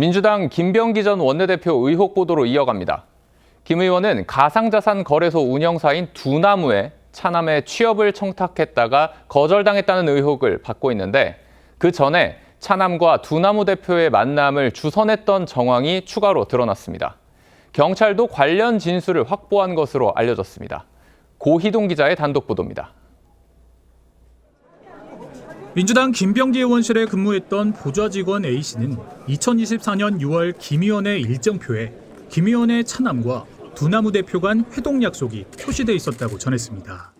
민주당 김병기 전 원내대표 의혹 보도로 이어갑니다. 김 의원은 가상자산 거래소 운영사인 두나무에 차남의 취업을 청탁했다가 거절당했다는 의혹을 받고 있는데 그 전에 차남과 두나무 대표의 만남을 주선했던 정황이 추가로 드러났습니다. 경찰도 관련 진술을 확보한 것으로 알려졌습니다. 고희동 기자의 단독 보도입니다. 민주당 김병기 의원실에 근무했던 보좌 직원 A 씨는 2024년 6월 김 의원의 일정표에 김 의원의 차남과 두나무 대표 간 회동 약속이 표시돼 있었다고 전했습니다.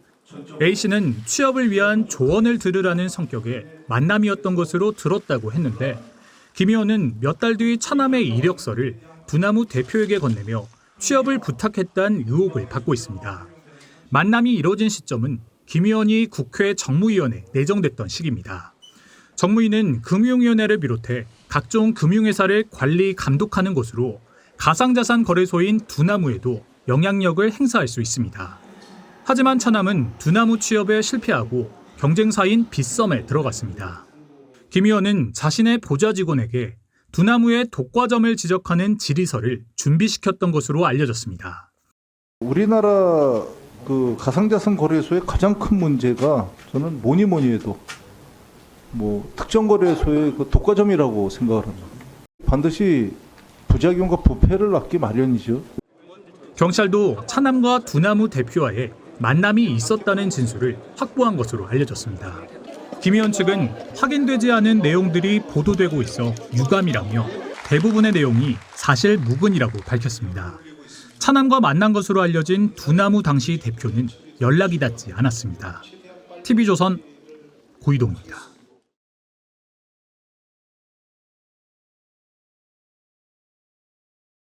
A 씨는 취업을 위한 조언을 들으라는 성격의 만남이었던 것으로 들었다고 했는데 김 의원은 몇 달 뒤 차남의 이력서를 두나무 대표에게 건네며 취업을 부탁했다는 의혹을 받고 있습니다. 만남이 이뤄진 시점은 김 의원이 국회 정무위원회 내정됐던 시기입니다. 정무위는 금융위원회를 비롯해 각종 금융회사를 관리 감독하는 곳으로 가상자산 거래소인 두나무에도 영향력을 행사할 수 있습니다. 하지만 차남은 두나무 취업에 실패하고 경쟁사인 빗썸에 들어갔습니다. 김 의원은 자신의 보좌 직원에게 두나무의 독과점을 지적하는 질의서를 준비시켰던 것으로 알려졌습니다. 우리나라 그 가상자산 거래소의 가장 큰 문제가 저는 뭐니 뭐니 해도 뭐 특정 거래소의 그 독과점이라고 생각을 합니다. 반드시 부작용과 부패를 낳기 마련이죠. 경찰도 차남과 두나무 대표와의 만남이 있었다는 진술을 확보한 것으로 알려졌습니다. 김 의원 측은 확인되지 않은 내용들이 보도되고 있어 유감이라며 대부분의 내용이 사실 무근이라고 밝혔습니다. 차남과 만난 것으로 알려진 두나무 당시 대표는 연락이 닿지 않았습니다. TV조선 고이동입니다.